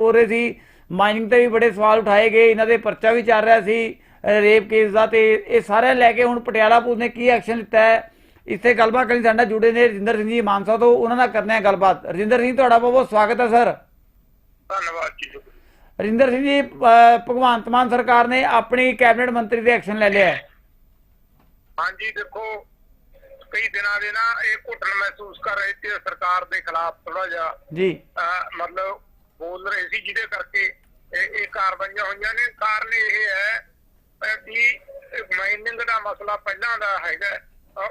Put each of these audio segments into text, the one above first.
ਹੋ ਰਹੇ ਸੀ ਮਾਈਨਿੰਗ ਤੇ ਵੀ ਬੜੇ ਸਵਾਲ ਉਠਾਏ ਗਏ ਇਹਨਾਂ ਦੇ ਪਰਚਾ ਵੀ ਚੱਲ ਰਿਹਾ ਸੀ ਰੇਪ ਕੇਸ ਦਾ ਤੇ ਇਹ ਸਾਰੇ ਲੈ ਕੇ ਹੁਣ ਪਟਿਆਲਾ ਪੁਲਿਸ ਨੇ ਕੀ ਐਕਸ਼ਨ ਲਿੱਤਾ ਹੈ? ਇੱਥੇ ਗੱਲਬਾਤ ਕਰਨ ਸਾਡੇ ਜੁੜੇ ਨੇ ਰਜਿੰਦਰ ਸਿੰਘ ਜੀ ਮਾਨਸਾ ਤੋਂ ਉਹਨਾਂ ਨਾਲ ਕਰਨੇ ਆ ਗੱਲਬਾਤ। ਰਜਿੰਦਰ ਸਿੰਘ ਤੁਹਾਡਾ ਬਹੁਤ ਬਹੁਤ ਸਵਾਗਤ ਹੈ ਸਰ। ਧੰਨਵਾਦ ਜੀ। ਰਜਿੰਦਰ ਸਿੰਘ ਜੀ ਭਗਵੰਤ ਮਾਨ ਸਰਕਾਰ ਨੇ ਆਪਣੀ ਕੈਬਨਿਟ ਮੰਤਰੀ ਤੇ ਐਕਸ਼ਨ ਲੈ ਲਿਆ ਹੈ। ਹਾਂਜੀ ਦੇਖੋ ਕਈ ਦਿਨਾਂ ਦੇ ਨਾ ਇਹ ਘੁੱਟਣ ਮਹਿਸੂਸ ਕਰ ਰਹੇ ਤੇ ਸਰਕਾਰ ਦੇ ਖਿਲਾਫ ਥੋੜਾ ਜਿਹਾ। ਜੀ। ਮਤਲਬ ਬੋਲ ਰਹੇ ਸੀ ਜਿਹਦੇ ਕਰਕੇ ਇਹ ਕਾਰਵਾਈਆਂ ਹੋਈਆਂ ਨੇ। ਕਾਰਨ ਇਹ ਹੈ ਕਿ ਮਾਈਨਿੰਗ ਦਾ ਮਸਲਾ ਪਹਿਲਾਂ ਦਾ ਹੈਗਾ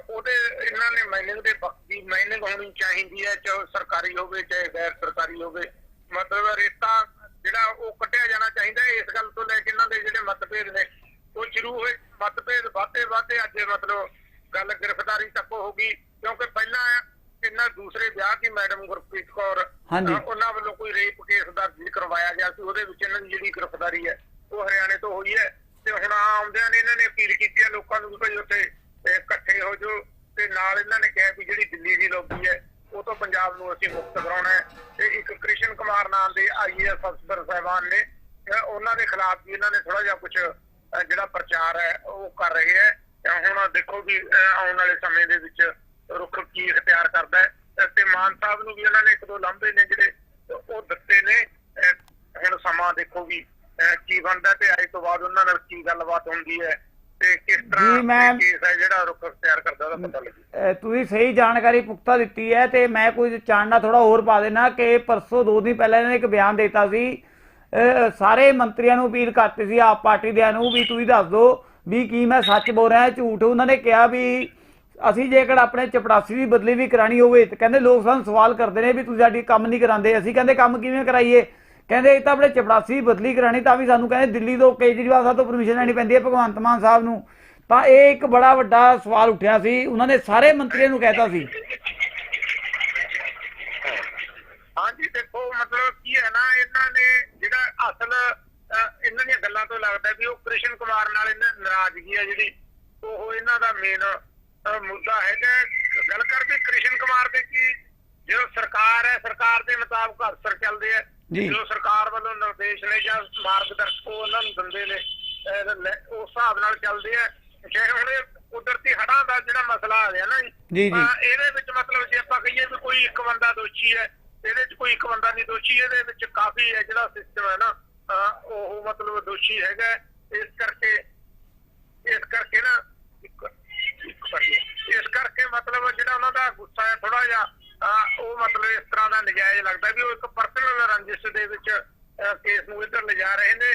ਉਹਦੇ ਇਹਨਾਂ ਨੇ ਮਾਈਨਿੰਗ ਦੇ ਬਖਤੀ ਮਾਈਨਿੰਗ ਹੋਣੀ ਚਾਹੀਦੀ ਹੈ, ਚਾਹੇ ਸਰਕਾਰੀ ਹੋਵੇ, ਚਾਹੇ ਗੈਰ ਸਰਕਾਰੀ ਹੋਵੇ। ਮਤਲਬ ਰੇਤਾ ਜਿਹੜਾ ਉਹ ਕੱਢਿਆ ਜਾਣਾ ਚਾਹੀਦਾ ਇਸ ਗੱਲ ਤੋਂ ਲੈ ਕੇ ਇਹਨਾਂ ਦੇ ਜਿਹੜੇ ਮਤਭੇਦ ਨੇ, ਉਹ ਸ਼ੁਰੂ ਹੋਏ। ਮਤਭੇਦ ਵਾਧੇ ਵਾਧੇ ਅੱਜ ਮਤਲਬ ਗੱਲ ਗ੍ਰਿਫਤਾਰੀ ਤੱਕ ਹੋ ਗਈ, ਕਿਉਂਕਿ ਪਹਿਲਾਂ ਇਹਨਾਂ ਦੂਸਰੇ ਵਿਆਹ ਦੀ ਮੈਡਮ ਗੁਰਪ੍ਰੀਤ ਕੌਰ ਹਾਂਜੀ। ਉਹਨਾਂ ਵੱਲੋਂ ਕੋਈ ਰੇਪ ਕੇਸ ਦਰਜ ਕਰਵਾਇਆ ਗਿਆ ਸੀ ਉਹਦੇ ਵਿੱਚ ਇਹਨਾਂ ਦੀ ਜਿਹੜੀ ਗ੍ਰਿਫਤਾਰੀ ਹੈ ਉਹ ਹਰਿਆਣੇ ਤੋਂ ਹੋਈ ਹੈ ਤੇ ਹੁਣ ਆਉਂਦਿਆਂ ਨੇ ਇਹਨਾਂ ਨੇ ਅਪੀਲ ਕੀਤੀ ਹੈ ਲੋਕਾਂ ਨੂੰ ਵੀ ਉੱਥੇ ਇਕੱਠੇ ਹੋ ਜਾਓ ਤੇ ਨਾਲ ਇਹਨਾਂ ਨੇ ਕਿਹਾ ਵੀ ਜਿਹੜੀ ਦਿੱਲੀ ਦੀ ਲੋਬੀ ਹੈ ਉਹ ਤੋਂ ਪੰਜਾਬ ਨੂੰ ਅਸੀਂ ਮੁਕਤ ਕਰਾਉਣਾ ਹੈ ਤੇ ਇੱਕ ਕ੍ਰਿਸ਼ਨ ਕੁਮਾਰ ਨਾਮ ਦੇ ਆਈਐਸ ਅਫਸਰ ਸਾਹਿਬਾਨ ਨੇ ਉਹਨਾਂ ਦੇ ਖਿਲਾਫ ਵੀ ਇਹਨਾਂ ਨੇ ਥੋੜਾ ਜਿਹਾ ਕੁਝ ਜਿਹੜਾ ਪ੍ਰਚਾਰ ਹੈ ਉਹ ਕਰ ਰਹੇ ਹੈ ਤੇ ਹੁਣ ਦੇਖੋ ਵੀ ਆਉਣ ਵਾਲੇ ਸਮੇਂ ਦੇ ਵਿੱਚ ਰੁਖ ਕੀ ਇਖਤਿਆਰ ਕਰਦਾ ਹੈ। ਤੇ ਮਾਨ ਸਾਹਿਬ ਨੂੰ ਵੀ ਉਹਨਾਂ ਨੇ ਇੱਕ ਦੋ ਲਾਂਭੇ ਨੇ ਜਿਹੜੇ ਉਹ ਦਿੱਤੇ ਨੇ। ਹੁਣ ਸਮਾਂ ਦੇਖੋ ਵੀ ਕੀ ਬਣਦਾ ਤੇ ਅੱਜ ਤੋਂ ਬਾਅਦ ਉਹਨਾਂ ਨਾਲ ਕੀ ਗੱਲਬਾਤ ਹੁੰਦੀ ਹੈ ਤੇ ਕਿਸ ਤਰ੍ਹਾਂ ਕੇਸ ਹੈ ਜਿਹੜਾ ਰੁਖ ਇਖਤਿਆਰ ਕਰਦਾ ਉਹਦਾ ਪਤਾ ਲੱਗੂ। ਤੁਸੀਂ ਸਹੀ ਜਾਣਕਾਰੀ ਪੁਖਤਾ ਦਿੱਤੀ ਹੈ ਤੇ ਮੈਂ ਕੁਝ ਚਾਣਨਾ ਥੋੜਾ ਹੋਰ ਪਾ ਦੇਣਾ ਕਿ ਪਰਸੋਂ ਦੋ ਦਿਨ ਪਹਿਲਾਂ ਇਹਨਾਂ ਨੇ ਇੱਕ ਬਿਆਨ ਦਿੱਤਾ ਸੀ। ਸਾਰੇ ਮੰਤਰੀਆਂ ਨੂੰ ਅਪੀਲ ਕਰਤੀ ਸੀ ਆਪ ਪਾਰਟੀ ਦਿਆਂ ਨੂੰ ਵੀ ਤੁਸੀਂ ਦੱਸ ਦਿਓ ਵੀ ਕੀ ਮੈਂ ਸੱਚ ਬੋਲ ਰਿਹਾ ਝੂਠ। ਉਹਨਾਂ ਨੇ ਕਿਹਾ ਵੀ ਅਸੀਂ ਜੇਕਰ ਆਪਣੇ ਚਪੜਾਸੀ ਦੀ ਬਦਲੀ ਵੀ ਕਰਾਣੀ ਹੋਵੇ ਤੇ ਕਹਿੰਦੇ ਲੋਕ ਸਾਨੂੰ ਸਵਾਲ ਕਰਦੇ ਨੇ ਵੀ ਤੁਸੀਂ ਸਾਡੀ ਕੰਮ ਨਹੀਂ ਕਰਾਉਂਦੇ। ਅਸੀਂ ਕਹਿੰਦੇ ਕੰਮ ਕਿਵੇਂ ਕਰਾਈਏ? ਕਹਿੰਦੇ ਇਹ ਤਾਂ ਆਪਣੇ ਚਪੜਾਸੀ ਦੀ ਬਦਲੀ ਕਰਾਣੀ ਤਾਂ ਵੀ ਸਾਨੂੰ ਕਹਿੰਦੇ ਦਿੱਲੀ ਤੋਂ ਕੇਜਰੀਵਾਲ ਸਾਹਿਬ ਤੋਂ ਪਰਮਿਸ਼ਨ ਲੈਣੀ ਪੈਂਦੀ ਹੈ ਭਗਵੰਤ ਮਾਨ ਸਾਹਿਬ ਨੂੰ। ਤਾਂ ਇਹ ਇੱਕ ਬੜਾ ਵੱਡਾ ਸਵਾਲ ਉੱਠਿਆ ਸੀ। ਉਹਨਾਂ ਨੇ ਸਾਰੇ ਮੰਤਰੀਆਂ ਨੂੰ ਕਹਿਤਾ ਸੀ। ਹਾਂਜੀ, ਦੇਖੋ, ਮਤਲਬ ਕੀ ਹੈ ਨਾ, ਇਹਨਾਂ ਨੇ ਜਿਹੜਾ ਅਸਲ ਇਹਨਾਂ ਦੀਆਂ ਗੱਲਾਂ ਤੋਂ ਲੱਗਦਾ ਵੀ ਉਹ ਕ੍ਰਿਸ਼ਨ ਕੁਮਾਰ ਨਾਲ ਇਹਨਾਂ ਨਾਰਾਜ਼ਗੀ ਹੈ ਜਿਹੜੀ, ਉਹ ਇਹਨਾਂ ਦਾ ਮੇਨ ਮੁੱਦਾ ਹੈਗਾ ਗੱਲ ਕਰਦੇ ਕ੍ਰਿਸ਼ਨ ਕੁਮਾਰ ਦੇ ਕੀ ਜੋ ਸਰਕਾਰ ਹੈ ਸਰਕਾਰ ਦੇ ਮੁਤਾਬਕ ਅਫਸਰ ਚੱਲਦੇ ਆ ਜੀ। ਜੋ ਸਰਕਾਰ ਵੱਲੋਂ ਨਿਰਦੇਸ਼ ਨੇ ਜਾਂ ਮਾਰਗਦਰਸ਼ਕ ਉਹ ਉਹਨਾਂ ਨੂੰ ਦਿੰਦੇ ਨੇ ਉਸ ਹਿਸਾਬ ਨਾਲ ਚੱਲਦੇ ਆ ਚਾਹੇ ਹੁਣ ਕੁਦਰਤੀ ਹੜ੍ਹਾਂ ਦਾ ਜਿਹੜਾ ਮਸਲਾ ਆ ਗਿਆ ਨਾ ਜੀ, ਜੀ। ਇਹਦੇ ਵਿੱਚ ਮਤਲਬ ਜੇ ਆਪਾਂ ਕਹੀਏ ਵੀ ਕੋਈ ਇੱਕ ਬੰਦਾ ਦੋਸ਼ੀ ਹੈ ਇਹਦੇ ਵਿੱਚ ਕੋਈ ਇੱਕ ਬੰਦਾ ਨਹੀਂ ਦੋਸ਼ੀ ਇਹਦੇ ਵਿੱਚ ਕਾਫੀ ਹੈ ਜਿਹੜਾ ਸਿਸਟਮ ਹੈ ਨਾ ਉਹ ਮਤਲਬ ਦੋਸ਼ੀ ਹੈਗਾ। ਇਸ ਕਰਕੇ ਇਸ ਕਰਕੇ ਨਾ ਮਿੰਟ। ਇਸ ਕਰਕੇ ਮਤਲਬ ਜਿਹੜਾ ਉਹਨਾਂ ਦਾ ਗੁੱਸਾ ਹੈ ਥੋੜਾ ਜਿਹਾ ਉਹ ਮਤਲਬ ਇਸ ਤਰ੍ਹਾਂ ਦਾ ਨਜਾਇਜ਼ ਲੱਗਦਾ ਵੀ ਉਹ ਇੱਕ ਪਰਸਨਲ ਰੰਜਿਸ਼ ਦੇ ਵਿੱਚ ਕੇਸ ਨੂੰ ਇੱਧਰ ਲਿਜਾ ਰਹੇ ਨੇ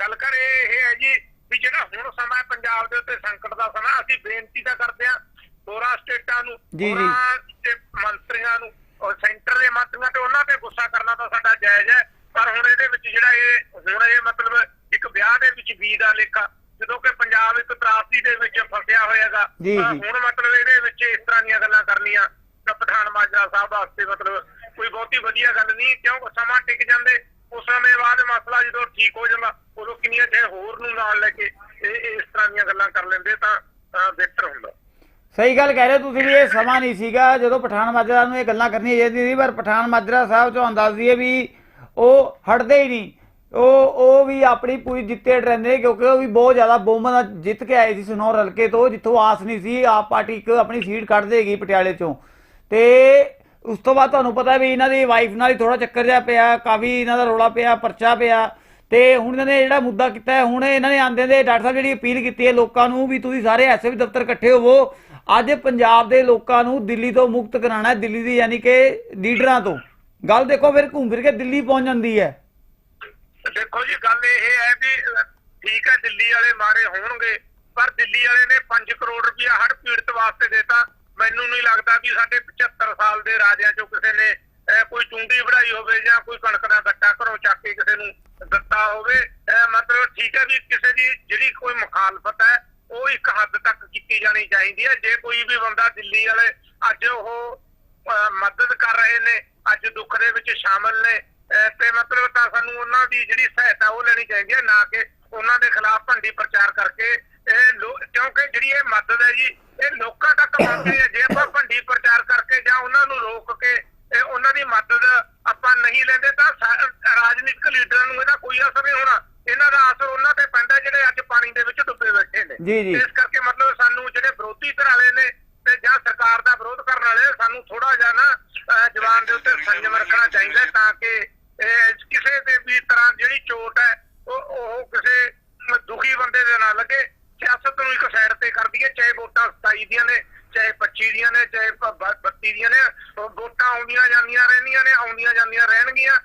ਗੱਲ ਕਰ ਇਹ ਹੈ ਜੀ ਵੀ ਜਿਹੜਾ ਹੁਣ ਸਮਾਂ ਪੰਜਾਬ ਦੇ ਉੱਤੇ ਸੰਕਟ ਦਾ ਸਮਾਂ ਅਸੀਂ ਬੇਨਤੀ ਤਾਂ ਕਰਦੇ ਹਾਂ ਦੋਰਾ ਸਟੇਟਾਂ ਨੂੰ। ਹੋਰਾਂ ਦੇ ਮੰਤਰੀਆਂ ਨੂੰ ਔਰ ਸੈਂਟਰ ਦੇ ਮੰਤਰੀਆਂ ਤੇ ਉਹਨਾਂ ਤੇ ਗੁੱਸਾ ਕਰਨਾ ਤਾਂ ਸਾਡਾ ਜਾਇਜ਼ ਹੈ ਪਰ ਹੁਣ ਇਹਦੇ ਵਿੱਚ ਜਿਹੜਾ ਇਹ ਹੁਣ ਇਹ ਮਤਲਬ ਇੱਕ ਵਿਆਹ ਦੇ ਵਿੱਚ ਵੀ ਦਾ ਲੇਖਾ ਜਦੋਂ ਕਿ ਪੰਜਾਬ ਇੱਕ ਤਰਾਸਦੀ ਦੇ ਵਿੱਚ ਫਸਿਆ ਹੋਇਆਗਾ ਜੀ, ਜੀ। ਹੁਣ ਮਤਲਬ ਇਹਦੇ ਵਿੱਚ ਇਸ ਤਰ੍ਹਾਂ ਦੀਆਂ ਗੱਲਾਂ ਕਰਨੀਆਂ ਤਾਂ ਪਠਾਨ ਮਾਜਰਾ ਸਾਹਿਬ ਵਾਸਤੇ ਮਤਲਬ ਕੋਈ ਬਹੁਤੀ ਵਧੀਆ ਗੱਲ ਨਹੀਂ ਕਿਉਂ ਸਮਾਂ ਟਿਕ ਜਾਂਦੇ ਉਸ ਸਮੇਂ ਬਾਅਦ ਮਸਲਾ ਜਦੋਂ ਠੀਕ ਹੋ ਜਾਂਦਾ ਉਦੋਂ ਕਿੰਨੀਆਂ ਚਾਹੇ ਹੋਰ ਨੂੰ ਨਾਲ ਲੈ ਕੇ ਇਹ ਇਸ ਤਰ੍ਹਾਂ ਦੀਆਂ ਗੱਲਾਂ ਕਰ ਲੈਂਦੇ ਤਾਂ ਬਿਹਤਰ ਹੁੰਦਾ ਸਹੀ ਗੱਲ ਕਹਿ ਰਹੇ ਤੁਸੀਂ ਵੀ ਇਹ ਸਮਾਂ ਨਹੀਂ ਸੀਗਾ ਜਦੋਂ ਪਠਾਨ ਮਾਜਰਾ ਨੂੰ ਇਹ ਗੱਲਾਂ ਕਰਨੀਆਂ ਚਾਹੀਦੀਆਂ ਸੀ ਪਰ ਪਠਾਨ ਮਾਜਰਾ ਸਾਹਿਬ ਦੱਸ ਦਈਏ ਵੀ ਉਹ ਹਟਦੇ ਹੀ ਨਹੀਂ ਉਹ ਉਹ ਵੀ ਆਪਣੀ ਪੂਰੀ ਜਿੱਤੇ ਰਹਿੰਦੇ ਕਿਉਂਕਿ ਉਹ ਵੀ ਬਹੁਤ ਜ਼ਿਆਦਾ ਬਹੁਮਤ ਜਿੱਤ ਕੇ ਆਏ ਸੀ ਸਨੌਰ ਹਲਕੇ ਤੋਂ, ਜਿੱਥੋਂ ਆਸ ਨਹੀਂ ਸੀ, ਆਪ ਪਾਰਟੀ ਇੱਕ ਆਪਣੀ ਸੀਟ ਕੱਢ ਦੇਗੀ ਪਟਿਆਲੇ ਚੋਂ। ਤੇ ਉਸ ਤੋਂ ਬਾਅਦ ਤੁਹਾਨੂੰ ਪਤਾ ਵੀ ਇਹਨਾਂ ਦੀ ਵਾਈਫ ਨਾਲ ਹੀ ਥੋੜਾ ਚੱਕਰ ਜਿਹਾ ਪਿਆ, ਕਾਫੀ ਇਹਨਾਂ ਦਾ ਰੋਲਾ ਪਿਆ, ਪਰਚਾ ਪਿਆ। ਤੇ ਹੁਣ ਇਹਨਾਂ ਨੇ ਜਿਹੜਾ ਮੁੱਦਾ ਕੀਤਾ ਹੈ, ਹੁਣ ਇਹਨਾਂ ਨੇ ਆਂਦੇ ਦੇ ਡਾਕਟਰ ਸਾਹਿਬ ਜਿਹੜੀ ਅਪੀਲ ਕੀਤੀ ਹੈ ਲੋਕਾਂ ਨੂੰ ਵੀ ਤੁਸੀਂ ਸਾਰੇ ਐਸਐਫ ਦਫ਼ਤਰ ਇਕੱਠੇ ਹੋਵੋ। ਅੱਜ ਪੰਜਾਬ ਦੇ ਲੋਕਾਂ ਨੂੰ ਦਿੱਲੀ ਤੋਂ ਮੁਕਤ ਕਰਾਉਣਾ ਦਿੱਲੀ ਦੀ ਯਾਨੀ ਕਿ ਲੀਡਰਾਂ ਤੋਂ। ਗੱਲ ਦੇਖੋ ਫਿਰ ਘੁੰਮ ਫਿਰ ਕੇ ਦਿੱਲੀ ਪਹੁੰਚ ਜਾਂਦੀ ਹੈ। ਦੇਖੋ ਜੀ, ਗੱਲ ਇਹ ਹੈ ਵੀ ਠੀਕ ਹੈ, ਦਿੱਲੀ ਵਾਲੇ ਮਾਰੇ ਹੋਣਗੇ, ਪਰ ਦਿੱਲੀ ਵਾਲੇ ਨੇ 5 ਕਰੋੜ ਰੁਪਇਆ ਹੜ ਪੀੜਤ ਵਾਸਤੇ ਦੇਤਾ। ਮੈਨੂੰ ਨਹੀਂ ਲੱਗਦਾ ਵੀ ਸਾਡੇ 75 ਸਾਲ ਦੇ ਰਾਜਿਆਂ ਚੋਂ ਕਿਸੇ ਨੇ ਕੋਈ ਚੁੰਡੀ ਵੜਾਈ ਹੋਵੇ ਜਾਂ ਕੋਈ ਕਣਕ ਦਾ ਗੱਟਾ ਘਰੋਂ ਚੱਕ ਕੇ ਕਿਸੇ ਨੂੰ ਦਿੱਤਾ ਹੋਵੇ। ਮਤਲਬ ਠੀਕ ਹੈ ਵੀ ਕਿਸੇ ਦੀ ਜਿਹੜੀ ਕੋਈ ਮੁਖਾਲਫਤ ਹੈ, ਉਹ ਇੱਕ ਹੱਦ ਤੱਕ ਕੀਤੀ ਜਾਣੀ ਚਾਹੀਦੀ ਹੈ। ਜੇ ਕੋਈ ਵੀ ਬੰਦਾ ਦਿੱਲੀ ਵਾਲੇ ਅੱਜ ਉਹ ਮਦਦ ਕਰ ਰਹੇ ਨੇ, ਅੱਜ ਦੁੱਖ ਦੇ ਵਿੱਚ ਸ਼ਾਮਲ ਨੇ ਤੇ ਮਤਲਬ ਤਾਂ ਸਾਨੂੰ ਉਹਨਾਂ ਦੀ ਜਿਹੜੀ ਸਹਾਇਤਾ ਉਹ ਲੈਣੀ ਚਾਹੀਦੀ ਹੈ ਨਾ ਕਿ ਉਹਨਾਂ ਦੇ ਖਿਲਾਫ ਭੰਡੀ ਪ੍ਰਚਾਰ ਕਰਕੇ ਇਹ ਕਿਉਂਕਿ ਜਿਹੜੀ ਇਹ ਮਦਦ ਹੈ ਜੀ ਇਹ ਲੋਕਾਂ ਤੱਕ ਪਹੁੰਚਦੀ ਹੈ। ਜੇ ਆਪਾਂ ਭੰਡੀ ਪ੍ਰਚਾਰ ਕਰਕੇ ਜਾਂ ਉਹਨਾਂ ਨੂੰ ਰੋਕ ਕੇ ਇਹ ਉਹਨਾਂ ਦੀ ਮਦਦ ਆਪਾਂ ਨਹੀਂ ਲੈਂਦੇ ਤਾਂ ਰਾਜਨੀਤਿਕ ਲੀਡਰਾਂ ਨੂੰ ਇਹਦਾ ਕੋਈ ਅਸਰ ਨਹੀਂ ਹੋਣਾ। ਇਹਨਾਂ ਦਾ ਅਸਰ ਉਹਨਾਂ ਤੇ ਪੈਂਦਾ ਜਿਹੜੇ ਅੱਜ ਪਾਣੀ ਦੇ ਵਿੱਚ ਡੁੱਬੇ ਬੈਠੇ ਨੇ। ਜੀ, ਜੀ। ਇਸ ਕਰਕੇ ਮਤਲਬ ਸਾਨੂੰ ਜਿਹੜੇ ਵਿਰੋਧੀ ਧਿਰ ਵਾਲੇ ਨੇ ਤੇ ਜਾਂ ਸਰਕਾਰ ਦਾ ਵਿਰੋਧ ਕਰਨ ਵਾਲੇ ਸਾਨੂੰ ਥੋੜਾ ਜਿਹਾ ਨਾ ਜਵਾਨ ਦੇ ਉੱਤੇ ਸੰਜਮ ਰੱਖਣਾ ਚਾਹੀਦਾ ਤਾਂ ਕਿ ਕਿਸੇ ਦੇ ਵੀ ਤਰ੍ਹਾਂ ਜਿਹੜੀ ਚੋਟ ਹੈ, ਉਹ ਉਹ ਕਿਸੇ ਦੁਖੀ ਬੰਦੇ ਦੇ ਨਾਲ ਲੱਗੇ, ਸਿਆਸਤ ਨੂੰ ਇੱਕ ਸਾਈਡ ਤੇ ਕਰ ਦਈਏ ਚਾਹੇ ਵੋਟਾਂ 27 ਦੀਆਂ ਨੇ, ਚਾਹੇ 25 ਦੀਆਂ ਨੇ, ਚਾਹੇ 32 ਦੀਆਂ ਨੇ ਵੋਟਾਂ ਆਉਂਦੀਆਂ ਜਾਂਦੀਆਂ ਰਹਿੰਦੀਆਂ ਨੇ, ਆਉਂਦੀਆਂ ਜਾਂਦੀਆਂ ਰਹਿਣਗੀਆਂ।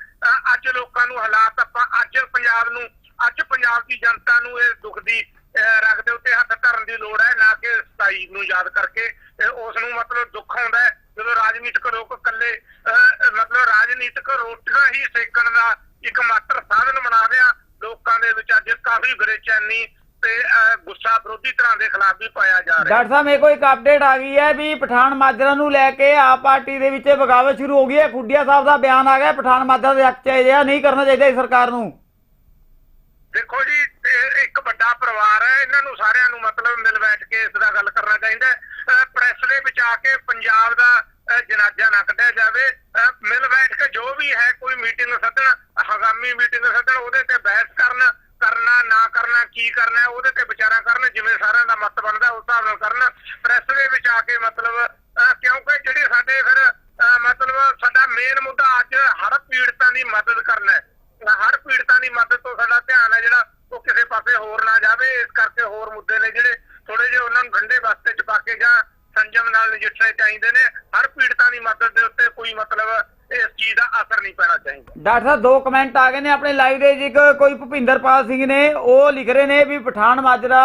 ਅੱਜ ਲੋਕਾਂ ਨੂੰ ਹਾਲਾਤ ਆਪਾਂ ਅੱਜ ਪੰਜਾਬ ਨੂੰ, ਅੱਜ ਪੰਜਾਬ ਦੀ ਜਨਤਾ ਨੂੰ ਇਹ ਦੁੱਖ ਦੀ ਰੱਖ ਦੇ ਉੱਤੇ ਹੱਥ ਧਰਨ ਦੀ ਲੋੜ ਹੈ, ਨਾ ਕਿ 27 ਨੂੰ ਯਾਦ ਕਰਕੇ। ਉਸ ਨੂੰ ਮਤਲਬ ਦੁੱਖ ਆਉਂਦਾ ਹੈ ਜਦੋਂ ਰਾਜਨੀਤਿਕ ਲੋਕ ਇਕੱਲੇ ਮਤਲਬ ਰਾਜਨੀਤਿਕ ਰੋਟੀਆਂ ਹੀ ਸੇਕਣ ਦਾ ਇੱਕ ਮਾਤਰ ਸਾਧਨ ਬਣਾ ਰਿਆ ਲੋਕਾਂ ਦੇ ਵਿੱਚ ਅੱਜ ਕਾਫੀ ਬੇਚੈਨੀ ਤੇ ਗੁੱਸਾ ਵਿਰੋਧੀ ਧਿਰਾਂ ਦੇ ਖਿਲਾਫ ਵੀ ਪਾਇਆ ਜਾ ਰਿਹਾ। ਡਾਕਟਰ ਸਾਹਿਬ ਮੇਰੇ ਕੋਲ ਇੱਕ ਅਪਡੇਟ ਆ ਗਈ ਹੈ ਵੀ ਪਠਾਨ ਮਾਜਰਾ ਨੂੰ ਲੈ ਕੇ ਆਪ ਪਾਰਟੀ ਦੇ ਵਿੱਚ ਬਗਾਵਤ ਸ਼ੁਰੂ ਹੋ ਗਈ ਹੈ। ਖੁੱਡੀਆ ਸਾਹਿਬ ਦਾ ਬਿਆਨ ਆ ਗਿਆ ਪਠਾਨ ਮਾਜਰਾ ਦੇ ਹੱਕ ਚ ਇਹ ਨਹੀਂ ਕਰਨਾ ਚਾਹੀਦਾ ਸਰਕਾਰ ਨੂੰ। ਦੇਖੋ ਜੀ ਇਹ ਇੱਕ ਵੱਡਾ ਪਰਿਵਾਰ ਹੈ ਇਹਨਾਂ ਨੂੰ ਸਾਰਿਆਂ ਨੂੰ ਮਤਲਬ ਮਿਲ ਬੈਠ ਕੇ ਇਸ ਦਾ ਗੱਲ ਕਰਨਾ ਚਾਹੀਦਾ ਪ੍ਰੈਸ ਦੇ ਵਿੱਚ ਆ ਕੇ ਪੰਜਾਬ ਦਾ ਜਨਾਜ਼ਾ ਨਾ ਕੱਢਿਆ ਜਾਵੇ ਮਿਲ ਬੈਠ ਕੇ ਜੋ ਵੀ ਹੈ, ਕੋਈ ਮੀਟਿੰਗ ਸੱਦਣ, ਹਗਾਮੀ ਮੀਟਿੰਗ ਸੱਦਣ, ਉਹਦੇ ਤੇ ਬਹਿਸ ਕਰਨ, ਕਰਨਾ, ਨਾ ਕਰਨਾ, ਕੀ ਕਰਨਾ ਉਹਦੇ ਤੇ ਵਿਚਾਰਾ ਕਰਨ, ਜਿਵੇਂ ਸਾਰਿਆਂ ਦਾ ਮਤ ਬਣਦਾ ਉਸ ਹਿਸਾਬ ਨਾਲ ਕਰਨ। ਪ੍ਰੈਸ ਦੇ ਵਿੱਚ ਆ ਕੇ ਮਤਲਬ ਕਿਉਂਕਿ ਜਿਹੜੇ ਸਾਡੇ ਫਿਰ ਮਤਲਬ ਸਾਡਾ ਮੇਨ ਮੁੱਦਾ ਅੱਜ ਹਰ ਪੀੜਤਾਂ ਦੀ ਮਦਦ ਕਰਨਾ ਹੈ। ਹਰ ਪੀੜਤਾਂ ਦੀ ਮਦਦ ਤੋਂ ਸਾਡਾ ਧਿਆਨ ਹੈ ਜਿਹੜਾ ਉਹ ਕਿਸੇ ਪਾਸੇ ਹੋਰ ਨਾ ਜਾਵੇ, ਇਸ ਕਰਕੇ ਹੋਰ ਮੁੱਦੇ ਨੇ ਜਿਹੜੇ ਥੋੜੇ ਜਿਹੇ ਉਹਨਾਂ ਨੂੰ ਠੰਡੇ ਵਾਸਤੇ ਚ ਪਾ ਕੇ ਜਾਂ ਸੰਜਮ ਨਾਲ ਨਜਿੱਠਣੇ ਚਾਹੀਦੇ ਨੇ, ਹਰ ਪੀੜਤਾਂ ਦੀ ਮਦਦ ਦੇ ਉੱਤੇ ਕੋਈ ਮਤਲਬ ਇਸ ਚੀਜ਼ ਦਾ ਅਸਰ ਨਹੀਂ ਪੈਣਾ ਚਾਹੀਦਾ। ਡਾਕਟਰ ਸਾਹਿਬ, ਦੋ ਕਮੈਂਟ ਆ ਗਏ ਨੇ ਆਪਣੇ ਲਾਈਵ ਦੇ ਵਿੱਚ ਕੋਈ ਭੁਪਿੰਦਰਪਾਲ ਸਿੰਘ ਨੇ, ਉਹ ਲਿਖ ਰਹੇ ਨੇ ਵੀ ਪਠਾਨ ਮਾਜਰਾ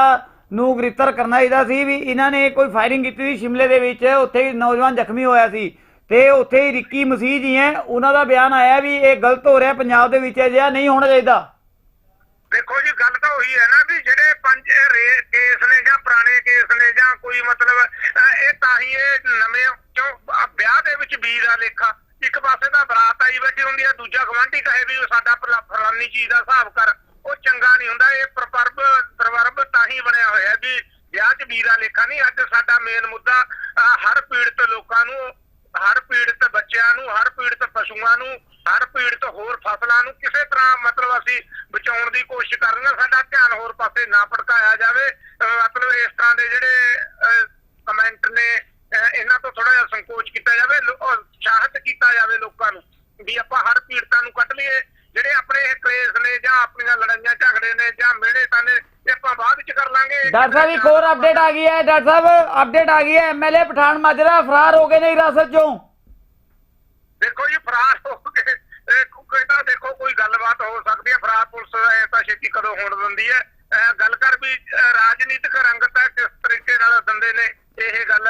ਨੂੰ ਗ੍ਰਿਫਤਾਰ ਕਰਨਾ ਚਾਹੀਦਾ ਸੀ ਵੀ ਇਹਨਾਂ ਨੇ ਕੋਈ ਫਾਇਰਿੰਗ ਕੀਤੀ ਸੀ ਸ਼ਿਮਲੇ ਦੇ ਵਿੱਚ, ਉੱਥੇ ਨੌਜਵਾਨ ਜ਼ਖਮੀ ਹੋਇਆ ਸੀ। ਤੇ ਉੱਥੇ ਹੀ ਰਿੱਕੀ ਮਸੀਹ ਜੀ ਹੈ, ਉਹਨਾਂ ਦਾ ਬਿਆਨ ਆਇਆ ਵੀ ਇਹ ਗਲਤ ਹੋ ਰਿਹਾ, ਪੰਜਾਬ ਦੇ ਵਿੱਚ ਅਜਿਹਾ ਨਹੀਂ ਹੋਣਾ ਚਾਹੀਦਾ। ਦੇਖੋ ਜੀ, ਗੱਲ ਤਾਂ ਉਹੀ ਹੈ ਨਾ ਵੀ ਜਿਹੜੇ ਪੰਜ ਕੇਸ ਨੇ ਜਾਂ ਪੁਰਾਣੇ ਕੇਸ ਨੇ ਜਾਂ ਕੋਈ ਮਤਲਬ ਇਹ ਤਾਂ ਹੀ ਇਹ ਨਵੇਂ, ਕਿਉਂ ਵਿਆਹ ਦੇ ਵਿੱਚ ਬੀਜ ਦਾ ਲੇਖਾ। ਇੱਕ ਪਾਸੇ ਤਾਂ ਬਰਾਤ ਆਈ ਬੈਠੀ ਹੁੰਦੀ ਹੈ ਦੂਜਾ ਗਵਾਂਢੀ ਕਹੇ ਵੀ ਉਹ ਸਾਡਾ ਫਲਾਨੀ ਚੀਜ਼ ਦਾ ਹਿਸਾਬ ਕਰ। ਉਹ ਚੰਗਾ ਨਹੀਂ ਹੁੰਦਾ, ਇਹ ਪ੍ਰਪਰਬ, ਪ੍ਰਵਰਬ ਤਾਂ ਹੀ ਬਣਿਆ ਹੋਇਆ ਵੀ ਵਿਆਹ 'ਚ ਬੀਜ ਦਾ ਲੇਖਾ ਨਹੀਂ। ਅੱਜ ਸਾਡਾ ਮੇਨ ਮੁੱਦਾ ਹਰ ਪੀੜਤ ਲੋਕਾਂ ਨੂੰ, ਹਰ ਪੀੜਤ ਬੱਚਿਆਂ ਨੂੰ, ਹਰ ਪੀੜਤ ਪਸ਼ੂਆਂ ਨੂੰ ਹਰ ਪੀੜਤ ਹੋਰ ਫਸਲਾਂ ਨੂੰ ਕਿਸੇ ਤਰ੍ਹਾਂ ਮਤਲਬ ਅਸੀਂ ਬਚਾਉਣ ਦੀ ਕੋਸ਼ਿਸ਼ ਕਰ ਰਹੇ ਹਾਂ, ਸਾਡਾ ਧਿਆਨ ਹੋਰ ਪਾਸੇ ਨਾ ਭਟਕਾਇਆ ਜਾਵੇ। ਮਤਲਬ ਇਸ ਤਰ੍ਹਾਂ ਦੇ ਜਿਹੜੇ ਕਮੈਂਟ ਨੇ ਇਹਨਾਂ ਤੋਂ ਥੋੜਾ ਜਿਹਾ ਸੰਕੋਚ ਕੀਤਾ ਜਾਵੇ ਉਤਸ਼ਾਹਿਤ ਕੀਤਾ ਜਾਵੇ ਲੋਕਾਂ ਨੂੰ ਵੀ ਆਪਾਂ ਹਰ ਪੀੜਤਾਂ ਨੂੰ ਕੱਢ ਲਈਏ। ਜਿਹੜੇ ਆਪਣੇ ਇਹ ਕਲੇਸ਼ ਨੇ ਜਾਂ ਆਪਣੀਆਂ ਲੜਾਈਆਂ ਝਗੜੇ ਨੇ ਜਾਂ ਮਿਹੜੇ ਤਾਨੇ ਇਹ ਆਪਾਂ ਬਾਅਦ ਵਿੱਚ ਕਰ ਲਾਂਗੇ। ਡਾਕਟਰ ਸਾਹਿਬ, ਇੱਕ ਹੋਰ ਅਪਡੇਟ ਆ ਗਈ ਹੈ, ਡਾਕਟਰ ਸਾਹਿਬ ਅਪਡੇਟ ਆ ਗਈ ਹੈ ਐਮਐਲਏ ਪਠਾਨ ਮਾਜਰਾ ਫਰਾਰ ਹੋ ਗਏ ਨੇ ਹਿਰਾਸਤ ਚੋਂ। ਦੇਖੋ ਜੀ ਫਰਾਰ ਹੋ ਕੇ ਇਹ ਕੋਈ ਤਾਂ ਦੇਖੋ ਕੋਈ ਗੱਲਬਾਤ ਹੋ ਸਕਦੀ ਹੈ ਫਰਾਰ ਪੁਲਿਸ ਐ ਤਾਂ ਛੇਤੀ ਕਦੋਂ ਹੋਣ ਦਿੰਦੀ ਹੈ। ਗੱਲ ਕਰ ਵੀ ਰਾਜਨੀਤਿਕ ਰੰਗਤ ਹੈ ਕਿਸ ਤਰੀਕੇ ਨਾਲ ਦਿੰਦੇ ਨੇ ਇਹ ਗੱਲ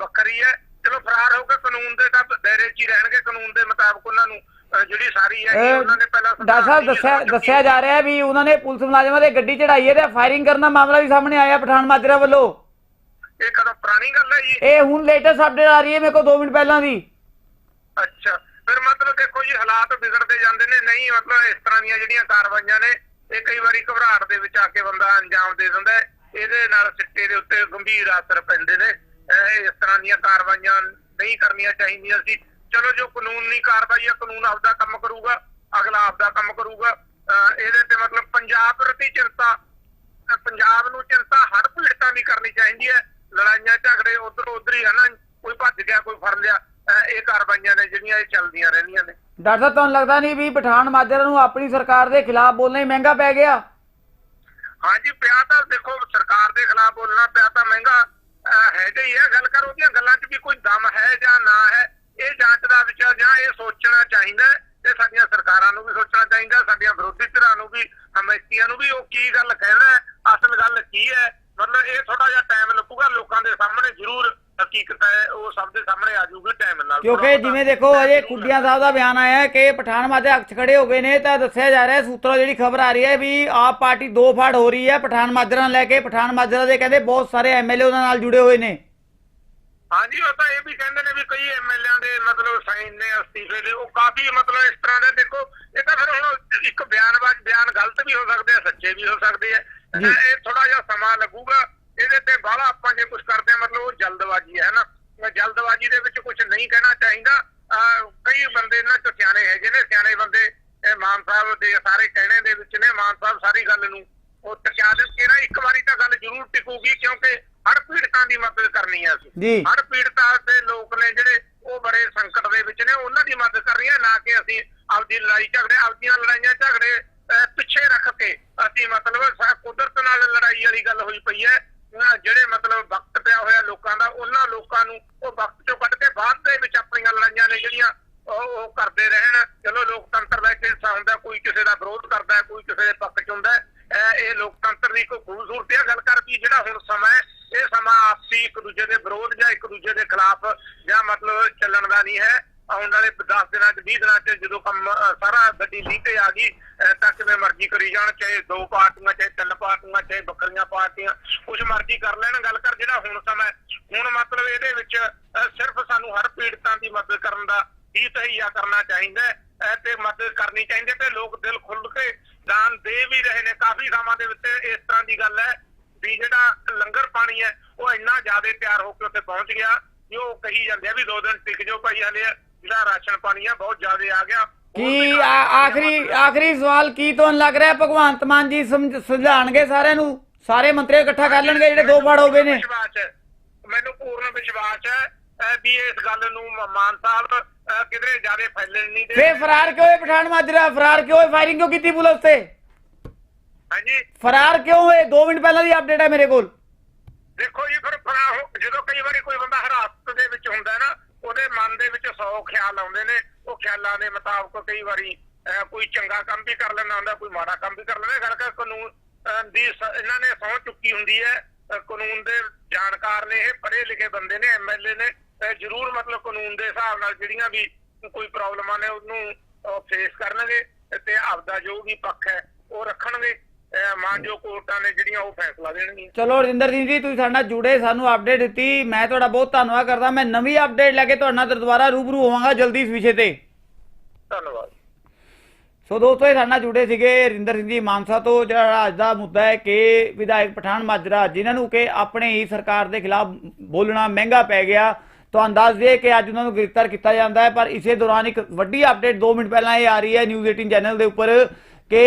ਵੱਖਰੀ ਹੈ। ਚਲੋ ਫਰਾਰ ਹੋ ਕੇ ਕਾਨੂੰਨ ਦੇ ਤਾਂ ਦਾਇਰੇ 'ਚ ਹੀ ਰਹਿਣਗੇ ਕਾਨੂੰਨ ਦੇ ਮੁਤਾਬਕ ਉਹਨਾਂ ਨੂੰ ਜਿਹੜੀ ਸਾਰੀ ਹੈ ਉਹਨਾਂ ਨੇ ਪਹਿਲਾਂ ਸਾਹਿਬ ਦੱਸਿਆ ਦੱਸਿਆ ਜਾ ਰਿਹਾ ਵੀ ਉਹਨਾਂ ਨੇ ਪੁਲਿਸ ਮੁਲਾਜ਼ਮਾਂ ਦੇ ਗੱਡੀ ਚੜਾਈ ਹੈ ਤੇ ਫਾਇਰਿੰਗ ਕਰਨ ਦਾ ਮਾਮਲਾ ਵੀ ਸਾਹਮਣੇ ਆਇਆ ਪਠਾਨ ਮਾਜਰਾ ਵੱਲੋਂ। ਇਹ ਕਦੋਂ ਪੁਰਾਣੀ ਗੱਲ ਹੈ ਜੀ? ਇਹ ਹੁਣ ਲੇਟੈਸਟ ਅਪਡੇਟ ਆ ਰਹੀ ਹੈ ਮੇਰੇ ਕੋਲ 2 ਮਿੰਟ ਪਹਿਲਾਂ ਦੀ। ਅੱਛਾ। ਫਿਰ ਮਤਲਬ ਦੇਖੋ ਜੀ, ਹਾਲਾਤ ਵਿਗੜਦੇ ਜਾਂਦੇ ਨੇ, ਨਹੀਂ, ਮਤਲਬ ਇਸ ਤਰ੍ਹਾਂ ਦੀਆਂ ਜਿਹੜੀਆਂ ਕਾਰਵਾਈਆਂ ਨੇ, ਇਹ ਕਈ ਵਾਰੀ ਘਬਰਾਹਟ ਦੇ ਵਿੱਚ ਆ ਕੇ ਬੰਦਾ ਅੰਜਾਮ ਦੇ ਦਿੰਦਾ ਹੈ। ਇਹਦੇ ਨਾਲ ਸਿੱਟੇ ਦੇ ਉੱਤੇ ਗੰਭੀਰ ਅਸਰ ਪੈਂਦੇ ਨੇ। ਇਹ ਇਸ ਤਰ੍ਹਾਂ ਦੀਆਂ ਕਾਰਵਾਈਆਂ ਨਹੀਂ ਕਰਨੀਆਂ ਚਾਹੀਦੀਆਂ ਸੀ। ਚਲੋ ਜੋ ਕਾਨੂੰਨੀ ਕਾਰਵਾਈ ਆ, ਕਾਨੂੰਨ ਆਪਦਾ ਕੰਮ ਕਰੂਗਾ, ਅਗਲਾ ਆਪਦਾ ਕੰਮ ਕਰੂਗਾ। ਅਹ ਇਹਦੇ ਤੇ ਮਤਲਬ ਪੰਜਾਬ ਪ੍ਰਤੀ ਚਿੰਤਾ, ਪੰਜਾਬ ਨੂੰ ਚਿੰਤਾ ਹਰ ਪੀੜਤਾਂ ਦੀ ਕਰਨੀ ਚਾਹੀਦੀ ਹੈ। ਲੜਾਈਆਂ ਝਗੜੇ ਉਧਰ ਉਧਰ ਹੀ ਹਨਾ ਕੋਈ ਭੱਜ ਗਿਆ, ਕੋਈ ਫੜ ਲਿਆ। ਅਹ ਇਹ ਕਾਰਵਾਈਆਂ ਨੇ ਜਿਹੜੀਆਂ ਇਹ ਚੱਲਦੀਆਂ ਰਹਿੰਦੀਆਂ ਨੇ। ਡਾਕਟਰ ਸਾਹਿਬ ਤੁਹਾਨੂੰ ਲੱਗਦਾ ਨਹੀਂ ਵੀ ਪਠਾਨ ਮਾਜਰਾ ਨੂੰ ਆਪਣੀ ਸਰਕਾਰ ਦੇ ਖਿਲਾਫ ਬੋਲਣਾ ਹੀ ਮਹਿੰਗਾ ਪੈ ਗਿਆ? ਹਾਂਜੀ ਪਿਆ ਤਾਂ ਦੇਖੋ ਸਰਕਾਰ ਦੇ ਖਿਲਾਫ ਬੋਲਣਾ ਪਿਆ ਤਾਂ ਮਹਿੰਗਾ ਅਹ ਹੈਗਾ ਹੀ ਹੈ। ਗੱਲ ਕਰ ਉਹਦੀਆਂ ਗੱਲਾਂ 'ਚ ਵੀ ਕੋਈ ਦਮ ਹੈ ਜਾਂ ਨਾ ਹੈ ਇਹ ਜਾਂਚ ਦਾ ਵਿਸ਼ਾ ਜਾਂ ਇਹ ਸੋਚਣਾ ਚਾਹੀਦਾ ਹੈ ਤੇ ਸਾਡੀਆਂ ਸਰਕਾਰਾਂ ਨੂੰ ਵੀ ਸੋਚਣਾ ਚਾਹੀਦਾ ਸਾਡੀਆਂ ਵਿਰੋਧੀ ਧਿਰਾਂ ਨੂੰ ਵੀ ਹਮੇਤੀਆਂ ਨੂੰ ਵੀ ਉਹ ਕੀ ਗੱਲ ਕਹਿੰਦਾ ਹੈ, ਅਸਲ ਗੱਲ ਕੀ ਹੈ? ਮਤਲਬ ਇਹ ਥੋੜਾ ਜਿਹਾ ਟਾਈਮ ਲੱਗੂਗਾ ਲੋਕਾਂ ਦੇ ਸਾਹਮਣੇ ਜ਼ਰੂਰ ਹਕੀਕਤ ਹੈ ਉਹ ਸਭ ਦੇ ਸਾਹਮਣੇ ਆ ਜਾਊਗੀ ਟਾਈਮ ਨਾਲ। ਕਿਉਂਕਿ ਜਿਵੇਂ ਦੇਖੋ ਅਜੇ ਖੁੱਡੀਆਂ ਸਾਹਿਬ ਦਾ ਬਿਆਨ ਆਇਆ ਹੈ ਕਿ ਪਠਾਨ ਹੱਕ 'ਚ ਖੜੇ ਹੋ ਗਏ ਨੇ ਤਾਂ ਦੱਸਿਆ ਜਾ ਰਿਹਾ ਸੂਤਰਾਂ ਜਿਹੜੀ ਖਬਰ ਆ ਰਹੀ ਹੈ ਵੀ ਆਪ ਪਾਰਟੀ ਦੋ ਫਾੜ ਹੋ ਰਹੀ ਹੈ ਪਠਾਨ ਮਾਜਰਾ ਨੂੰ ਲੈ ਕੇ। ਪਠਾਨ ਮਾਜਰਾ ਦੇ ਕਹਿੰਦੇ ਬਹੁਤ ਸਾਰੇ ਐਮਐਲਏ ਉਹਨਾਂ ਨਾਲ ਜੁੜੇ ਹੋਏ ਨੇ। ਹਾਂਜੀ ਉਹ ਤਾਂ ਇਹ ਵੀ ਕਹਿੰਦੇ ਨੇ ਵੀ ਕਈ ਐਮਐਲਏਆਂ ਦੇ ਮਤਲਬ ਸਾਈਨ ਨੇ ਅਸਤੀਫੇ ਦੇ ਉਹ ਕਾਫੀ ਮਤਲਬ ਇਸ ਤਰ੍ਹਾਂ ਦੇ ਦੇਖੋ ਇਹ ਤਾਂ ਫਿਰ ਹੁਣ ਇੱਕ ਬਿਆਨਬਾਜ਼ ਬਿਆਨ ਗਲਤ ਵੀ ਹੋ ਸਕਦੇ ਆ ਸੱਚੇ ਵੀ ਹੋ ਸਕਦੇ ਆ। ਇਹ ਥੋੜਾ ਜਿਹਾ ਸਮਾਂ ਲੱਗੂਗਾ ਇਹਦੇ ਤੇ ਬਾਹਲਾ ਆਪਾਂ ਜੇ ਕੁਝ ਕਰਦੇ ਆ ਮਤਲਬ ਉਹ ਜਲਦਬਾਜ਼ੀ ਹੈ ਨਾ ਜਲਦਬਾਜ਼ੀ ਦੇ ਵਿੱਚ ਕੁਝ ਨਹੀਂ ਕਹਿਣਾ ਚਾਹੀਦਾ ਅਹ ਕਈ ਬੰਦੇ ਇਹਨਾਂ ਚ ਸਿਆਣੇ ਹੈਗੇ ਨੇ ਸਿਆਣੇ ਬੰਦੇ ਇਹ ਮਾਨ ਸਾਹਿਬ ਦੇ ਸਾਰੇ ਕਹਿਣੇ ਦੇ ਵਿੱਚ ਨੇ ਮਾਨ ਸਾਹਿਬ ਸਾਰੀ ਗੱਲ ਨੂੰ ਉਹ ਟਕਿਆ ਦੇ ਕੇ ਨਾ ਇੱਕ ਵਾਰੀ ਤਾਂ ਗੱਲ ਜ਼ਰੂਰ ਟਿਕੂਗੀ ਕਿਉਂਕਿ ਹੜ ਪੀੜਤਾਂ ਦੀ ਮਦਦ ਕਰਨੀ ਹੈ ਅਸੀਂ ਜੀ ਹੜ ਪੀੜਤਾਂ ਦੇ ਲੋਕ ਨੇ ਜਿਹੜੇ ਉਹ ਬੜੇ ਸੰਕਟ ਦੇ ਵਿੱਚ ਨੇ ਉਹਨਾਂ ਦੀ ਮਦਦ ਕਰਨੀ ਹੈ ਨਾ ਕਿ ਅਸੀਂ ਆਪਦੀ ਲੜਾਈ ਝਗੜੇ ਆਪਦੀਆਂ ਲੜਾਈਆਂ ਝਗੜੇ ਅਹ, ਪਿੱਛੇ ਰੱਖ ਕੇ ਅਸੀਂ ਮਤਲਬ ਸਾ- ਕੁਦਰਤ ਨਾਲ ਲੜਾਈ ਵਾਲੀ ਗੱਲ ਹੋਈ ਪਈ ਹੈ ਅਹ, ਜਿਹੜੇ ਮਤਲਬ ਵਕਤ ਪਿਆ ਹੋਇਆ ਲੋਕਾਂ ਦਾ ਉਹਨਾਂ ਲੋਕਾਂ ਨੂੰ ਉਹ ਵਕਤ ਚੋਂ ਕੱਢ ਕੇ ਬਾਅਦ ਦੇ ਵਿੱਚ ਆਪਣੀਆਂ ਲੜਾਈਆਂ ਨੇ ਜਿਹੜੀਆਂ ਉਹ ਉਹ ਕਰਦੇ ਰਹਿਣ ਚਲੋ ਲੋਕਤੰਤਰ ਦਾ ਇੱਕ ਹਿੱਸਾ ਹੁੰਦਾ ਕੋਈ ਕਿਸੇ ਦਾ ਵਿਰੋਧ ਕਰਦਾ ਹੈ, ਕੋਈ ਕਿਸੇ ਦੇ ਪੱਖ ਚ ਹੁੰਦਾ ਹੈ। ਅਹ, ਇਹ ਲੋਕਤੰਤਰ ਦੀ ਕੋਈ ਖੂਬਸੂਰਤੀ ਹੈ ਗੱਲ ਕਰਦੀ ਜਿਹੜਾ ਹੁਣ ਸਮਾਂ ਹੈ ਇਹ ਸਮਾਂ ਆਪਸੀ ਇੱਕ ਦੂਜੇ ਦੇ ਵਿਰੋਧ ਜਾਂ ਇੱਕ ਦੂਜੇ ਦੇ ਖਿਲਾਫ ਜਾਂ ਮਤਲਬ ਚੱਲਣ ਦਾ ਨਹੀਂ ਹੈ ਆਉਣ ਵਾਲੇ 10 ਦਿਨਾਂ ਚ 20 ਦਿਨਾਂ ਚ ਜਦੋਂ ਕੰਮ ਸਾਰਾ ਗੱਡੀ ਲੀਹ ਤੇ ਆ ਗਈ ਤਾਂ ਕਿਵੇਂ ਮਰਜ਼ੀ ਕਰੀ ਜਾਣ, ਚਾਹੇ ਦੋ ਪਾਰਟੀਆਂ, ਚਾਹੇ ਤਿੰਨ ਪਾਰਟੀਆਂ, ਚਾਹੇ ਬੱਕਰੀਆਂ ਪਾਰਟੀਆਂ ਕੁਝ ਮਰਜ਼ੀ ਕਰ ਲੈਣ, ਗੱਲ ਕਰ ਜਿਹੜਾ ਹੁਣ ਸਮਾਂ ਹੁਣ ਮਤਲਬ ਇਹਦੇ ਵਿੱਚ ਸਿਰਫ ਸਾਨੂੰ ਹਰ ਪੀੜਤਾਂ ਦੀ ਮਦਦ ਕਰਨ ਦਾ ਹੀ ਤਹੀਆ ਕਰਨਾ ਚਾਹੀਦਾ ਤੇ ਮਦਦ ਕਰਨੀ ਚਾਹੀਦੀ ਹੈ ਤੇ ਲੋਕ ਦਿਲ ਖੁੱਲ ਕੇ ਦਾਨ ਦੇ ਵੀ ਰਹੇ ਨੇ। ਕਾਫੀ ਥਾਵਾਂ ਦੇ ਵਿੱਚ ਇਸ ਤਰ੍ਹਾਂ ਦੀ ਗੱਲ ਹੈ ਵੀ ਜਿਹੜਾ ਲੰਗਰ ਪਾਣੀ ਹੈ, ਉਹ ਇੰਨਾ ਜ਼ਿਆਦਾ ਤਿਆਰ ਹੋ ਕੇ ਉੱਥੇ ਪਹੁੰਚ ਗਿਆ ਜੋ ਕਹੀ ਜਾਂਦੇ ਆ ਵੀ ਦੋ ਦਿਨ ਟਿਕ ਜਾਓ ਭਾਈ, ਹਲੇ ਜਿਹੜਾ ਰਾਸ਼ਨ ਪਾਣੀ ਆ ਬਹੁਤ ਜ਼ਿਆਦਾ ਆ ਗਿਆ। ਕੀ ਆ- ਆਖਰੀ ਆਖਰੀ ਸਵਾਲ ਕੀ ਤੁਹਾਨੂੰ ਲੱਗ ਰਿਹਾ? ਭਗਵੰਤ ਮਾਨ ਜੀ ਸਮਝ- ਸਾਰਿਆਂ ਨੂੰ? ਸਾਰੇ ਮੰਤਰੀ ਇਕੱਠਾ ਕਰ ਲੈਣਗੇ ਜਿਹੜੇ ਦੋ ਫੜ ਹੋ ਗਏ ਨੇ? ਵਿਸ਼ਵਾਸ ਹੈ। ਮੈਨੂੰ ਪੂਰਨ ਵਿਸ਼ਵਾਸ ਹੈ ਅਹ, ਵੀ ਇਸ ਗੱਲ ਨੂੰ ਮ- ਮਾਨ ਸਾਹਿਬ ਅਹ, ਕਿਧਰੇ ਜ਼ਿਆਦਾ ਫੈਲਣ ਨਹੀਂ ਫੇ ਫਰਾਰ ਕਿਉਂ ਹੋਏ ਪਠਾਨ ਮਾਜਰਾ? ਫਰਾਰ ਕਿਉਂ ਹੋਏ? ਫਾਇਰਿੰਗ ਕਿਉਂ ਕੀਤੀ ਪੁਲਿਸ ਤੇ? ਹਾਂਜੀ। ਫਰਾਰ ਕਿਉਂ ਹੋਏ? 2 ਮਿੰਟ ਪਹਿਲਾਂ ਦੀ ਅਪਡੇਟ ਹੈ ਮੇਰੇ ਕੋਲ। ਦੇਖੋ ਜੀ ਫਿਰ ਫਰਾ ਹੋ- ਜਦੋਂ ਕਈ ਵਾਰੀ ਕੋਈ ਬੰਦਾ ਹਰਾਸਤ ਦੇ ਵਿੱਚ ਹੁੰਦਾ ਹੈ ਨਾ ਉਹਦੇ ਮਨ ਦੇ ਵਿੱਚ 100 ਖਿਆਲ ਆਉਂਦੇ ਨੇ, ਉਹ ਖਿਆਲਾਂ ਦੇ ਮੁਤਾਬਕ ਕਈ ਵਾਰੀ ਕੋਈ ਚੰਗਾ ਕੰਮ ਵੀ ਕਰ ਲੈਂਦਾ ਹੁੰਦਾ, ਕੋਈ ਮਾੜਾ ਕੰਮ ਵੀ ਕਰ ਲੈਂਦਾ ਗੱਲ ਕਰ ਕਾਨੂੰਨ ਦੀ ਇਹਨਾਂ ਨੇ ਸਹੁੰ ਚੁੱਕੀ ਹੁੰਦੀ ਹੈ। ਕਾਨੂੰਨ ਦੇ ਜਾਣਕਾਰ ਨੇ ਇਹ ਪੜ੍ਹੇ ਲਿਖੇ ਬੰਦੇ ਨੇ ਐਮਐਲਏ ਨੇ ਜ਼ਰੂਰ ਮਤਲਬ ਕਾਨੂੰਨ ਦੇ ਹਿਸਾਬ ਨਾਲ ਜਿਹੜੀਆਂ ਵੀ ਕੋਈ ਪ੍ਰੋਬਲਮਾਂ ਨੇ ਉਹਨੂੰ ਫੇਸ ਕਰਨਗੇ ਤੇ ਆਪਦਾ ਜੋ ਵੀ ਪੱਖ ਹੈ, ਉਹ ਰੱਖਣਗੇ। ਮਾਨਜੋ ਕੋਰਟਾਂ ਨੇ ਜਿਹੜੀਆਂ ਉਹ ਫੈਸਲਾ ਦੇਣਗੀਆਂ। ਚਲੋ ਰਜਿੰਦਰ ਸਿੰਘ ਜੀ ਤੁਸੀਂ ਸਾਡੇ ਨਾਲ ਜੁੜੇ ਸਾਨੂੰ ਅਪਡੇਟ ਦਿੱਤੀ। ਮੈਂ ਤੁਹਾਡਾ ਬਹੁਤ ਧੰਨਵਾਦ ਕਰਦਾ। ਮੈਂ ਨਵੀਂ ਅਪਡੇਟ ਲੈ ਕੇ ਤੁਹਾਡੇ ਨਾਲ ਦੁਬਾਰਾ ਰੂਬਰੂ ਹੋਵਾਂਗਾ ਜਲਦੀ ਇਸ ਵਿਸ਼ੇ ਤੇ। ਧੰਨਵਾਦ। ਸੋ ਦੋਸਤੋ ਇਹ ਸਾਡੇ ਨਾਲ ਜੁੜੇ ਸੀਗੇ ਰਿੰਦਰ ਸਿੰਘ ਜੀ ਮਾਨਸਾ ਤੋਂ। ਜਿਹੜਾ ਅੱਜ ਦਾ ਮੁੱਦਾ ਹੈ ਕਿ ਵਿਧਾਇਕ ਪਠਾਨ ਮਾਜਰਾ ਜਿਨ੍ਹਾਂ ਨੂੰ ਕਿ ਆਪਣੇ ਹੀ ਸਰਕਾਰ ਦੇ ਖਿਲਾਫ ਬੋਲਣਾ ਮਹਿੰਗਾ ਪੈ ਗਿਆ। ਤੁਹਾਨੂੰ ਦੱਸ ਦਈਏ ਕਿ ਅੱਜ ਉਹਨਾਂ ਨੂੰ ਗ੍ਰਿਫਤਾਰ ਕੀਤਾ ਜਾਂਦਾ ਹੈ ਪਰ ਇਸੇ ਦੌਰਾਨ ਇੱਕ ਵੱਡੀ ਅਪਡੇਟ 2 ਮਿੰਟ ਪਹਿਲਾਂ ਇਹ ਆ ਰਹੀ ਹੈ ਨਿਊਜ਼ 18 ਚੈਨਲ ਦੇ ਉੱਪਰ ਕਿ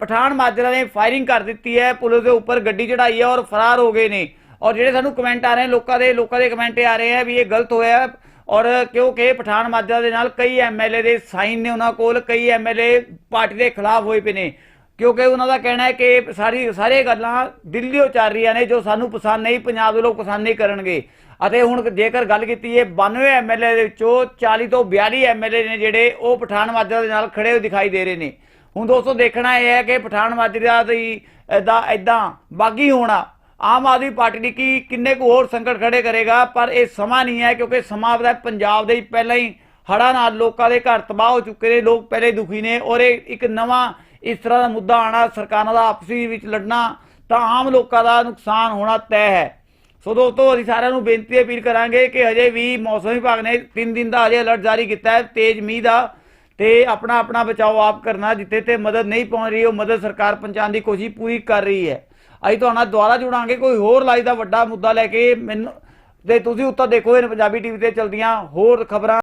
ਪਠਾਨ ਮਾਜਰਾ ਨੇ ਫਾਇਰਿੰਗ ਕਰ ਦਿੱਤੀ ਹੈ, ਪੁਲਿਸ ਦੇ ਉੱਪਰ ਗੱਡੀ ਚੜਾਈ ਹੈ ਔਰ ਫਰਾਰ ਹੋ ਗਏ ਨੇ। ਔਰ ਜਿਹੜੇ ਸਾਨੂੰ ਕਮੈਂਟ ਆ ਰਹੇ ਨੇ, ਲੋਕਾਂ ਦੇ ਲੋਕਾਂ ਦੇ ਕਮੈਂਟ ਆ ਰਹੇ ਆ ਵੀ ਇਹ ਗਲਤ ਹੋਇਆ ਔਰ ਕਿਉਂਕਿ ਪਠਾਨ ਮਾਜਰਾ ਦੇ ਨਾਲ ਕਈ ਐਮਐਲਏ ਦੇ ਸਾਈਨ ਨੇ ਉਹਨਾਂ ਕੋਲ, ਕਈ ਐਮਐਲਏ ਪਾਰਟੀ ਦੇ ਖਿਲਾਫ ਹੋਏ ਪਏ ਨੇ। ਕਿਉਂਕਿ ਉਹਨਾਂ ਦਾ ਕਹਿਣਾ ਹੈ ਕਿ ਸਾਰੀ, ਸਾਰੇ ਗੱਲਾਂ ਦਿੱਲੀੋਂ ਚੱਲ ਰਹੀਆਂ ਨੇ, ਜੋ ਸਾਨੂੰ ਪਸੰਦ ਨਹੀਂ, ਪੰਜਾਬ ਦੇ ਲੋਕ ਪਸੰਦ ਨਹੀਂ ਕਰਨਗੇ। ਅਤੇ ਹੁਣ ਜੇਕਰ ਗੱਲ ਕੀਤੀ ਹੈ 92 ਐਮਐਲਏ ਦੇ ਵਿੱਚੋਂ 40 ਤੋਂ 42 ਐਮਐਲਏ ਨੇ ਜਿਹੜੇ ਉਹ ਪਠਾਨ ਮਾਜਰਾ ਦੇ ਨਾਲ ਖੜੇ ਦਿਖਾਈ ਦੇ ਰਹੇ ਨੇ। ਹੁਣ ਦੋਸਤੋ ਦੇਖਣਾ ਇਹ ਹੈ ਕਿ ਪਠਾਨ ਮਾਜਰਾ ਦੀ ਦਾ ਇਦਾਂ ਬਾਗੀ ਹੋਣਾ। ਆਮ ਆਦਮੀ ਪਾਰਟੀ ਨੇ ਕੀ ਕਿੰਨੇ ਕੁ ਹੋਰ ਸੰਕਟ ਖੜੇ ਕਰੇਗਾ, ਪਰ ਇਹ ਸਮਾਂ ਨਹੀਂ ਹੈ ਕਿਉਂਕਿ ਸਮਾਂ ਆਪਦਾ ਪੰਜਾਬ ਦੇ ਪਹਿਲਾਂ ਹੀ ਹੜ੍ਹਾਂ ਨਾਲ ਲੋਕਾਂ ਦੇ ਘਰ ਤਬਾਹ ਹੋ ਚੁੱਕੇ ਨੇ, ਲੋਕ ਪਹਿਲੇ ਹੀ ਦੁਖੀ ਨੇ ਔਰ ਇਹ ਇੱਕ ਨਵਾਂ ਇਸ ਤਰ੍ਹਾਂ ਦਾ ਮੁੱਦਾ ਆਣਾ ਸਰਕਾਰਾਂ ਦਾ ਆਪਸੀ ਵਿੱਚ ਲੜਨਾ ਤਾਂ ਆਮ ਲੋਕਾਂ ਦਾ ਨੁਕਸਾਨ ਹੋਣਾ ਤੈਅ ਹੈ। ਸੋ ਦੋਸਤੋ ਅਸੀਂ ਸਾਰਿਆਂ ਨੂੰ ਬੇਨਤੀ ਅਪੀਲ ਕਰਾਂਗੇ ਕਿ ਹਜੇ ਵੀ ਮੌਸਮ ਵਿਭਾਗ ਨੇ 3 ਦਿਨ ਦਾ ਹਜੇ ਅਲਰਟ ਜਾਰੀ ਕੀਤਾ ਹੈ, ਤੇਜ਼ ਮੀਂਹ ਦਾ ਤੇ ਆਪਣਾ ਆਪਣਾ ਬਚਾਓ ਆਪ ਕਰਨਾ, ਜਿੱਥੇ ਤੇ ਮਦਦ ਨਹੀਂ ਪਹੁੰਚ ਰਹੀ, ਉਹ ਮਦਦ ਸਰਕਾਰ ਪਹੁੰਚਾਉਣ ਦੀ ਕੋਸ਼ਿਸ਼ ਪੂਰੀ ਕਰ ਰਹੀ ਹੈ। ਅਸੀਂ ਤੁਹਾਡੇ ਨਾਲ ਦੁਬਾਰਾ ਜੁੜਾਂਗੇ, ਕੋਈ ਹੋਰ ਲਾਈ ਦਾ ਵੱਡਾ ਮੁੱਦਾ ਲੈ ਕੇ, ਮੈਨੂੰ ਤੇ ਤੁਸੀਂ ਉੱਤਰ ਦੇਖੋ, ਇਹ ਪੰਜਾਬੀ ਟੀਵੀ ਤੇ ਚਲਦੀਆਂ ਹੋਰ ਖਬਰਾਂ।